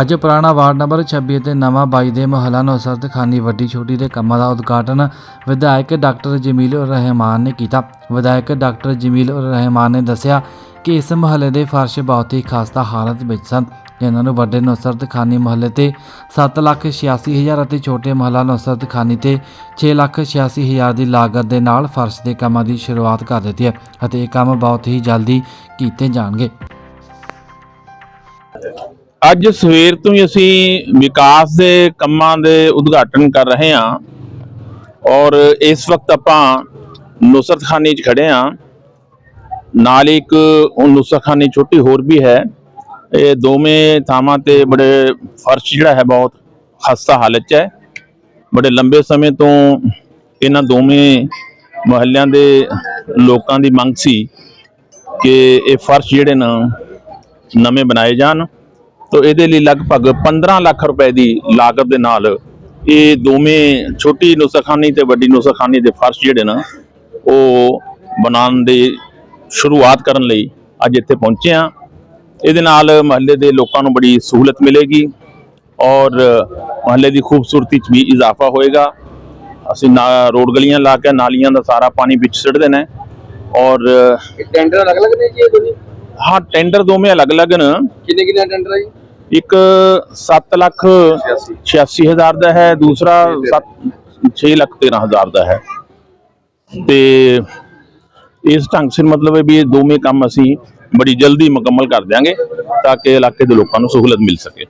ਅੱਜ ਪੁਰਾਣਾ ward number 26 ਅਤੇ ਨਵਾਂ 22 ਦੇ ਮੁਹੱਲਾ ਨੌਸਰਤ ਖਾਨੀ ਵੱਡੀ ਛੋਟੀ ਦੇ ਕੰਮਾਂ ਦਾ ਉਦਘਾਟਨ ਵਿਧਾਇਕ ਡਾਕਟਰ ਜਮੀਲ ਉਰ ਰਹਿਮਾਨ ਨੇ ਕੀਤਾ। ਵਿਧਾਇਕ ਡਾਕਟਰ ਜਮੀਲ ਉਰ ਰਹਿਮਾਨ ਨੇ ਦੱਸਿਆ ਕਿ ਇਸ ਮੁਹੱਲੇ ਦੇ ਫਰਸ਼ ਬਹੁਤ ਹੀ ਖਾਸਤਾ ਹਾਲਤ ਵਿੱਚ ਸਨ। ਇਹਨਾਂ ਨੂੰ ਵੱਡੇ ਨੌਸਰਤ ਖਾਨੀ ਮੁਹੱਲੇ ਤੇ 7,86,000 ਅਤੇ ਛੋਟੇ ਮੁਹੱਲਾ ਨੌਸਰਤ ਖਾਨੀ ਤੇ 6,86,000 ਦੀ ਲਾਗਤ ਦੇ ਨਾਲ ਫਰਸ਼ ਦੇ ਕੰਮਾਂ ਦੀ ਸ਼ੁਰੂਆਤ ਕਰ ਦਿੱਤੀ ਹੈ ਅਤੇ ਇਹ ਕੰਮ ਬਹੁਤ ਹੀ ਜਲਦੀ ਕੀਤੇ ਜਾਣਗੇ। ਅੱਜ ਸਵੇਰ ਤੋਂ ਹੀ ਅਸੀਂ ਵਿਕਾਸ ਦੇ ਕੰਮਾਂ ਦੇ ਉਦਘਾਟਨ ਕਰ ਰਹੇ ਹਾਂ ਔਰ ਇਸ ਵਕਤ ਆਪਾਂ ਨੁਸਰਤਖਾਨੀ 'ਚ ਖੜੇ ਹਾਂ। ਨਾਲ ਹੀ ਇੱਕ ਉਹ ਛੋਟੀ ਹੋਰ ਵੀ ਹੈ। ਇਹ ਦੋਵੇਂ ਥਾਵਾਂ ਤੇ ਬੜੇ ਫਰਸ਼ ਜਿਹੜਾ ਹੈ ਬਹੁਤ ਖਸਤਾ ਹਾਲਤ 'ਚ ਹੈ। ਬੜੇ ਲੰਬੇ ਸਮੇਂ ਤੋਂ ਇਹਨਾਂ ਦੋਵੇਂ ਮੁਹੱਲਿਆਂ ਦੇ ਲੋਕਾਂ ਦੀ ਮੰਗ ਸੀ ਕਿ ਇਹ ਫਰਸ਼ ਜਿਹੜੇ ਨਾ ਨਵੇਂ ਬਣਾਏ ਜਾਣ। ਤੋ ਇਹਦੇ ਲਈ ਲਗਭਗ 15 ਲੱਖ ਰੁਪਏ ਦੀ ਲਾਗਤ ਦੇ ਨਾਲ ਇਹ ਦੋਵੇਂ ਛੋਟੀ ਨੁਸਖਾਨੀ ਤੇ ਵੱਡੀ ਨੁਸਖਾਨੀ ਦੇ ਫਰਸ਼ ਜਿਹੜੇ ਨਾ ਉਹ ਬਣਾਉਣ ਦੀ ਸ਼ੁਰੂਆਤ ਕਰਨ ਲਈ ਅੱਜ ਇੱਥੇ ਪਹੁੰਚੇ ਆ ਇਹਦੇ ਨਾਲ ਮਹੱਲੇ ਦੇ ਲੋਕਾਂ ਨੂੰ ਬੜੀ ਸਹੂਲਤ ਮਿਲੇਗੀ ਔਰ ਮਹੱਲੇ ਦੀ ਖੂਬਸੂਰਤੀ 'ਚ ਵੀ ਇਜ਼ਾਫਾ ਹੋਏਗਾ। ਅਸੀਂ ਨਾ ਰੋਡ ਗਲੀਆਂ ਲਾ ਕੇ ਨਾਲੀਆਂ ਦਾ ਸਾਰਾ ਪਾਣੀ ਵਿੱਚ ਸੁੱਟ ਦੇਣਾ ਹੈ ਔਰ ਟੈਂਡਰ ਅਲੱਗ-ਅਲੱਗ ਨੇ ਜੀ ਇਹ ਦੋਨੇ ਹਾਂ ਟੈਂਡਰ ਦੋਵੇਂ ਅਲੱਗ-ਅਲੱਗ ਨੇ। ਕਿੰਨੇ ਕਿੰਨੇ ਟੈਂਡਰ ਹੈ ਜੀ? ਇੱਕ 7 ਲੱਖ 86 ਹਜ਼ਾਰ ਦਾ ਹੈ, ਦੂਸਰਾ 6 ਲੱਖ 13 ਹਜ਼ਾਰ ਦਾ ਹੈ। ਤੇ ਇਸ ਢੰਗ ਸਿਰ ਮਤਲਬ ਹੈ ਵੀ ਇਹ ਦੋਵੇਂ ਕੰਮ ਅਸੀਂ ਬੜੀ ਜਲਦੀ ਮੁਕੰਮਲ ਕਰ ਦਿਆਂਗੇ ਤਾਂ ਕਿ ਇਲਾਕੇ ਦੇ ਲੋਕਾਂ ਨੂੰ ਸਹੂਲਤ ਮਿਲ ਸਕੇ।